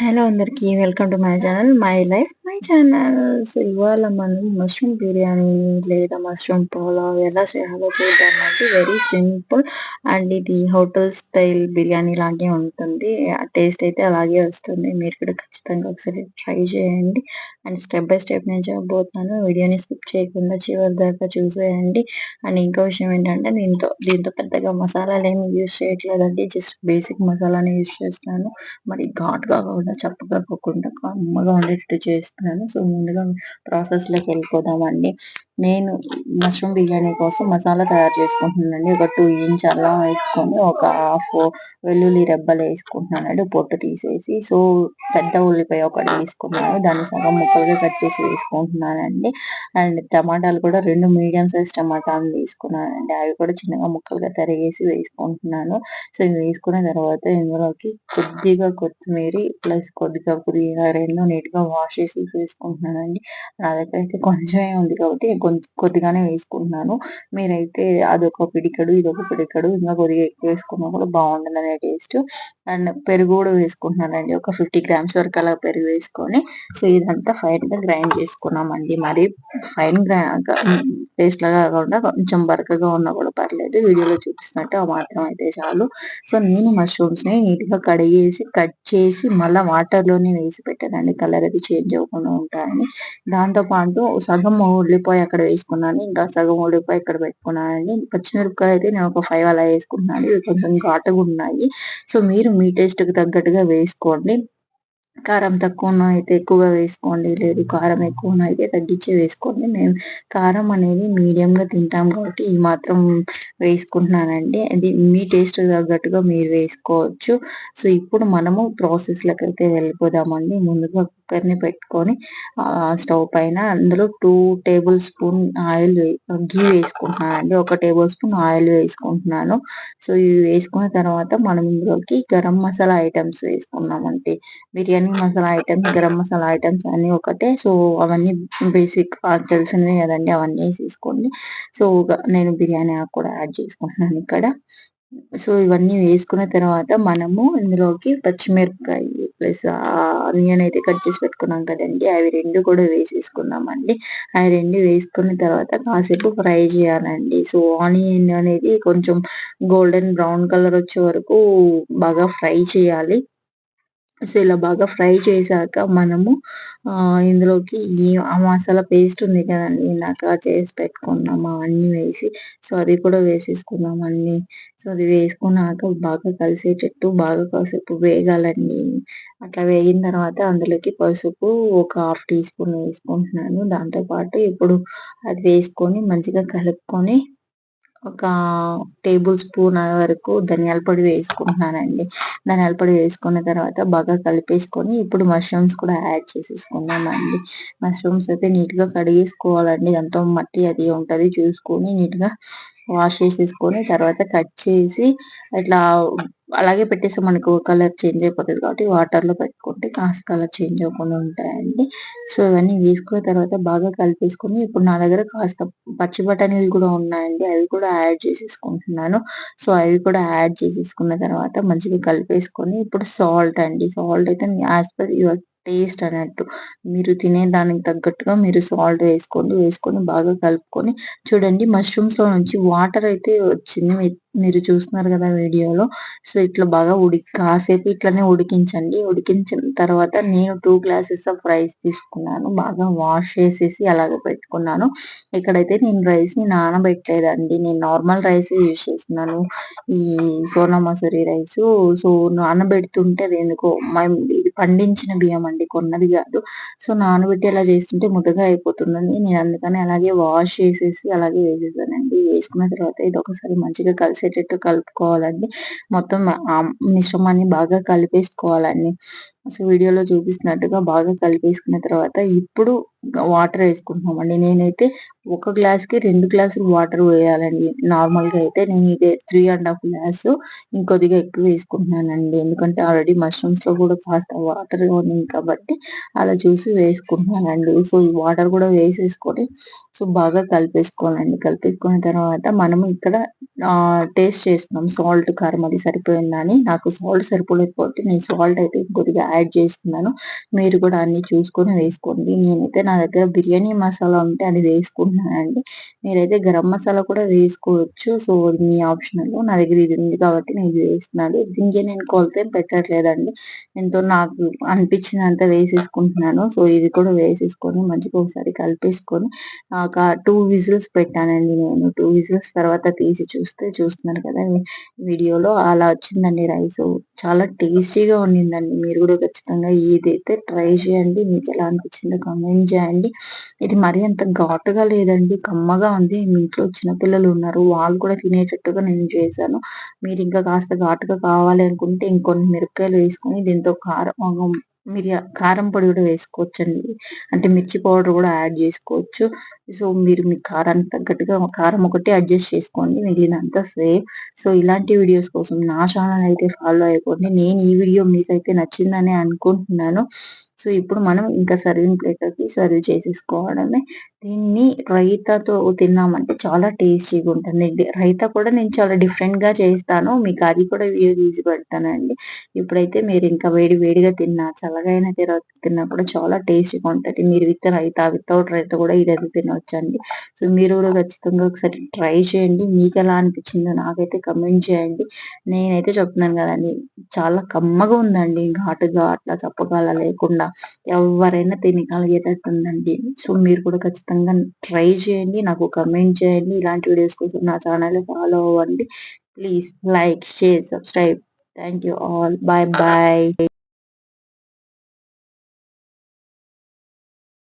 Hello అందరికీ welcome to my channel my life my channel. So ఇవాళ మనం mushroom biryani లేదా మష్రూమ్ పులావ్ ఎలా చేయాలో చూద్దామంటే వెరీ సింపుల్ అండ్ ఇది హోటల్ స్టైల్ బిర్యానీ లాగే ఉంటుంది. టేస్ట్ అయితే అలాగే వస్తుంది. మీరు కూడా ఖచ్చితంగా ఒకసారి ట్రై చేయండి. అండ్ స్టెప్ బై స్టెప్ నేను చెప్పబోతున్నాను. వీడియోని స్కిప్ చేయకుండా చివరి దాకా చూసేయండి. అండ్ ఇంకో విషయం ఏంటంటే దీంతో దీంతో పెద్దగా మసాలాలు ఏమి యూజ్ చేయట్లేదండి. జస్ట్ బేసిక్ మసాలాని యూజ్ చేస్తాను. మరి ఘాటుగా కాకుండా చప్పగా కాకుండా కమ్మగా ఉండేటట్టు చేస్తున్నాను సో ముందుగా ప్రాసెస్లోకి వెళ్ళిపోదామండి నేను మష్రూమ్ బిర్యానీ కోసం మసాలా తయారు చేసుకుంటున్నానండి. ఒక టూ ఇంచ్ అల్లం వేసుకొని ఒక హాఫ్ వెల్లుల్లి రెబ్బలు వేసుకుంటున్నానండి. పొట్టు తీసేసి సో పెద్ద ఉల్లిపాయ ఒకటి వేసుకున్నాను దాన్ని సగం ముక్కలుగా కట్ చేసి వేసుకుంటున్నానండి. అండ్ టమాటాలు కూడా రెండు మీడియం సైజ్ టమాటాలు వేసుకున్నానండి అవి కూడా చిన్నగా ముక్కలుగా తరిగేసి వేసుకుంటున్నాను. సో ఇవి వేసుకున్న తర్వాత ఇందులోకి కొద్దిగా కొత్తిమీర ప్లస్ కొద్దిగా పుదీనా రెండు నీట్గా వాష్ చేసి వేసుకుంటున్నానండి. నా దగ్గర అయితే కొంచెమే ఉంది కాబట్టి కొంచెం కొద్దిగానే వేసుకుంటున్నాను. మీరైతే అదొక పిడికడు ఇదొక పిడికడు ఇంకా కొద్దిగా ఎక్కువ వేసుకున్నా కూడా బాగుంటుంది అనే టేస్ట్. అండ్ పెరుగు కూడా వేసుకుంటున్నానండి. ఒక ఫిఫ్టీ గ్రామ్స్ వరకు అలా పెరుగు వేసుకొని సో ఇదంతా ఫైన్గా గ్రైండ్ చేసుకున్నామండి. మరి ఫైన్ పేస్ట్ లాగా కాకుండా కొంచెం బరకగా ఉన్నా కూడా పర్లేదు. వీడియోలో చూపిస్తున్నట్టు ఆ మాత్రం అయితే చాలు. సో నేను మష్రూమ్స్ని నీట్గా కడిగేసి కట్ చేసి మళ్ళీ వాటర్లోనే వేసి పెట్టానండి కలర్ అది చేంజ్ అవ్వకుండా ఉంటాయని. దాంతో పాటు సగం ఉల్లిపాయ అక్కడ వేసుకున్నాను. ఇంకా సగం ఉల్లిపాయ ఇక్కడ పెట్టుకున్నానండి. పచ్చిమిరపకాయ అయితే నేను ఒక ఫైవ్ అలా వేసుకున్నాను ఇవి కొంచెం ఘాటుగా ఉన్నాయి. సో మీరు మీ టేస్ట్కి తగ్గట్టుగా వేసుకోండి. కారం తక్కువ అయితే ఎక్కువగా వేసుకోండి లేదు కారం ఎక్కువ అయితే తగ్గించే వేసుకోండి. మేము కారం అనేది మీడియం గా తింటాం కాబట్టి ఈ మాత్రం వేసుకుంటున్నానండి. అది మీ టేస్ట్ తగ్గట్టుగా మీరు వేసుకోవచ్చు. సో ఇప్పుడు మనము ప్రాసెస్లకు అయితే వెళ్ళిపోదామండి. ముందుగా కుక్కర్ని పెట్టుకొని స్టవ్ పైన అందులో two tablespoon oil ghee వేసుకుంటున్నానండి. ఒక టేబుల్ స్పూన్ ఆయిల్ వేసుకుంటున్నాను. సో ఇవి వేసుకున్న తర్వాత మనం ఇందులోకి గరం మసాలా ఐటమ్స్ వేసుకున్నామంటే బిర్యానీ మసాలా ఐటమ్స్ గరం మసాలా ఐటమ్స్ అన్ని ఒకటే. సో అవన్నీ బేసిక్ తెలిసినవి కదండి అవన్నీ వేసేసుకోండి. సో నేను బిర్యానీ ఆకు కూడా యాడ్ చేసుకుంటున్నాను ఇక్కడ. సో ఇవన్నీ వేసుకున్న తర్వాత మనము ఇందులోకి పచ్చిమిరపకాయ ప్లస్ ఆనియన్ అయితే కట్ చేసి పెట్టుకున్నాం కదండి. అవి రెండు కూడా వేసేసుకున్నామండి అవి రెండు వేసుకున్న తర్వాత కాసేపు ఫ్రై చేయాలండి. సో ఆనియన్ అనేది కొంచెం గోల్డెన్ బ్రౌన్ కలర్ వచ్చే వరకు బాగా ఫ్రై చేయాలి. సో ఇలా బాగా ఫ్రై చేశాక మనము ఇందులోకి ఈ ఆ మసాలా పేస్ట్ ఉంది కదండి ఇందాక చేసి పెట్టుకున్నాం అవన్నీ వేసి సో అది కూడా వేసేసుకున్నాం అన్ని. సో అది వేసుకున్నాక బాగా కలిసేటట్టు బాగా కాసేపు వేగాలండి. అట్లా వేగిన తర్వాత అందులోకి పసుపు ఒక హాఫ్ టీ స్పూన్ వేసుకుంటున్నాను. దాంతో పాటు ఇప్పుడు అది వేసుకొని మంచిగా కలుపుకొని ఒక టేబుల్ స్పూన్ వరకు ధనియాల పొడి వేసుకుంటున్నానండి. ధనియాల పొడి వేసుకున్న తర్వాత బాగా కలిపేసుకొని ఇప్పుడు మష్రూమ్స్ కూడా యాడ్ చేసేసుకున్నామండి మష్రూమ్స్ అయితే నీట్గా కడిగేసుకోవాలండి. దాంతో మట్టి అది ఉంటది చూసుకొని నీట్గా వాష్ చేసేసుకొని తర్వాత కట్ చేసి ఇట్లా అలాగే పెట్టేస్తే మనకు కలర్ చేంజ్ అయిపోతుంది కాబట్టి వాటర్లో పెట్టుకుంటే కాస్త కలర్ చేంజ్ అవ్వకుండా ఉంటాయండి. సో ఇవన్నీ వేసుకున్న తర్వాత బాగా కలిపేసుకుని ఇప్పుడు నా దగ్గర కాస్త పచ్చి బఠానీలు కూడా ఉన్నాయండి. అవి కూడా యాడ్ చేసేసుకుంటున్నాను. సో అవి కూడా యాడ్ చేసేసుకున్న తర్వాత మంచిగా కలిపేసుకొని ఇప్పుడు సాల్ట్ అండి. సాల్ట్ అయితే యాజ్ పర్ యువర్ టేస్ట్ అన్నట్టు. మీరు తినే దానికి తగ్గట్టుగా మీరు సాల్ట్ వేసుకోండి. వేసుకొని బాగా కలుపుకొని చూడండి మష్రూమ్స్లో నుంచి వాటర్ అయితే వచ్చింది. మీరు చూస్తున్నారు కదా వీడియోలో. సో ఇట్లా బాగా ఉడికి కాసేపు ఇట్లనే ఉడికించండి. ఉడికించిన తర్వాత నేను టూ గ్లాసెస్ ఆఫ్ రైస్ తీసుకున్నాను. బాగా వాష్ చేసేసి అలాగే పెట్టుకున్నాను. ఇక్కడైతే నేను రైస్ని నానబెట్టలేదండి. నేను నార్మల్ రైస్ యూజ్ చేస్తున్నాను. ఈ సోనా మసూరి రైస్ సో నానబెడుతుంటే అది ఎందుకో ఇది పండించిన బియ్యం అండి. కొన్నది కాదు. సో నానబెట్టి అలా చేస్తుంటే ముద్దగా అయిపోతుందని నేను అందుకని అలాగే వాష్ చేసేసి అలాగే వేసేసానండి. వేసుకున్న తర్వాత ఇది ఒకసారి మంచిగా కలిసి కలిసేటట్టు కలుపుకోవాలండి. మొత్తం మిశ్రమాన్ని బాగా కలిపేసుకోవాలండి. సో వీడియోలో చూపిస్తున్నట్టుగా బాగా కలిపేసుకున్న తర్వాత ఇప్పుడు వాటర్ వేసుకుంటున్నామండి. నేనైతే ఒక గ్లాస్కి రెండు గ్లాసులు వాటర్ వేయాలండి. నార్మల్గా అయితే నేను ఇదే త్రీ అండ్ హాఫ్ గ్లాస్ ఇంకొద్దిగా ఎక్కువ వేసుకుంటున్నానండి. ఎందుకంటే ఆల్రెడీ మష్రూమ్స్లో కూడా కాస్త వాటర్ ఉన్నాయి కాబట్టి అలా చూసి వేసుకుంటున్నానండి. సో ఈ వాటర్ కూడా వేసేసుకొని సో బాగా కలిపేసుకోవాలండి. కలిపేసుకున్న తర్వాత మనం ఇక్కడ టేస్ట్ చేస్తున్నాం. సాల్ట్ కారం అది సరిపోయిందని నాకు సాల్ట్ సరిపోలేకపోతే నేను సాల్ట్ అయితే కొద్దిగా యాడ్ చేస్తున్నాను. మీరు కూడా అన్ని చూసుకొని వేసుకోండి. నేనైతే నా దగ్గర బిర్యానీ మసాలా ఉంటే అది వేసుకుంటున్నానండి మీరైతే గరం మసాలా కూడా వేసుకోవచ్చు. సో మీ ఆప్షనల్ నా దగ్గర ఇది ఉంది కాబట్టి నేను ఇది వేస్తున్నాను. దీనికి నేను కొలత పెట్టట్లేదండి. ఎంతో నాకు అనిపించినంత వేసేసుకుంటున్నాను. సో ఇది కూడా వేసేసుకొని మంచిగా ఒకసారి కలిపేసుకొని ఒక టూ విజిల్స్ పెట్టానండి నేను. టూ విజిల్స్ తర్వాత తీసి చూస్తే చూస్తున్నారు కదా వీడియోలో అలా వచ్చిందండి రైస్. చాలా టేస్టీగా ఉండిందండి మీరు కూడా ఖచ్చితంగా ఇదైతే ట్రై చేయండి. మీకు ఎలా అనిపించిందో కామెంట్ చేయండి. ఇది మరీ అంత ఘాటుగా లేదండి. కమ్మగా ఉంది. మీ ఇంట్లో చిన్నపిల్లలు ఉన్నారు. వాళ్ళు కూడా తినేటట్టుగా నేను చేశాను. మీరు ఇంకా కాస్త ఘాటుగా కావాలి అనుకుంటే ఇంకొన్ని మిరపకాయలు వేసుకొని దీంతో కారం మిరియా కారం పొడి కూడా వేసుకోవచ్చండి. అంటే మిర్చి పౌడర్ కూడా యాడ్ చేసుకోవచ్చు. సో మీరు మీ కారానికి తగ్గట్టుగా కారం ఒకటి అడ్జస్ట్ చేసుకోండి. మిగిలినంతా సేమ్. సో ఇలాంటి వీడియోస్ కోసం నా ఛానల్ అయితే ఫాలో అయిపోండి. నేను ఈ వీడియో మీకైతే నచ్చిందని అనుకుంటున్నాను. సో ఇప్పుడు మనం ఇంకా సర్వింగ్ ప్లేట్లోకి సర్వ్ చేసేసుకోవడమే. దీన్ని రైతాతో తిన్నామంటే చాలా టేస్టీగా ఉంటుంది. రైతా కూడా నేను చాలా డిఫరెంట్గా చేస్తాను. మీకు అది కూడా వీడియో తీసి పెడతానండి. ఇప్పుడైతే మీరు ఇంకా వేడి వేడిగా తిన్నా చాలా అయినా తిన్నా కూడా చాలా టేస్టీగా ఉంటుంది. మీరు విత్ రైతా వితౌట్ రైతా కూడా ఇదైతే తినవచ్చండి సో మీరు కూడా ఖచ్చితంగా ఒకసారి ట్రై చేయండి. మీకు ఎలా అనిపించిందో నాకైతే కమెంట్ చేయండి. నేనైతే చెప్తున్నాను కదండి చాలా కమ్మగా ఉందండి. ఘాటుగా అట్లా చప్పగాల లేకుండా ఎవరైనా తినగలిగేటట్టు ఉందండి సో మీరు కూడా ఖచ్చితంగా ట్రై చేయండి. నాకు కమెంట్ చేయండి. ఇలాంటి వీడియోస్ కోసం నా ఛానల్ ఫాలో అవ్వండి. Please like share subscribe. Thank you all. Bye bye.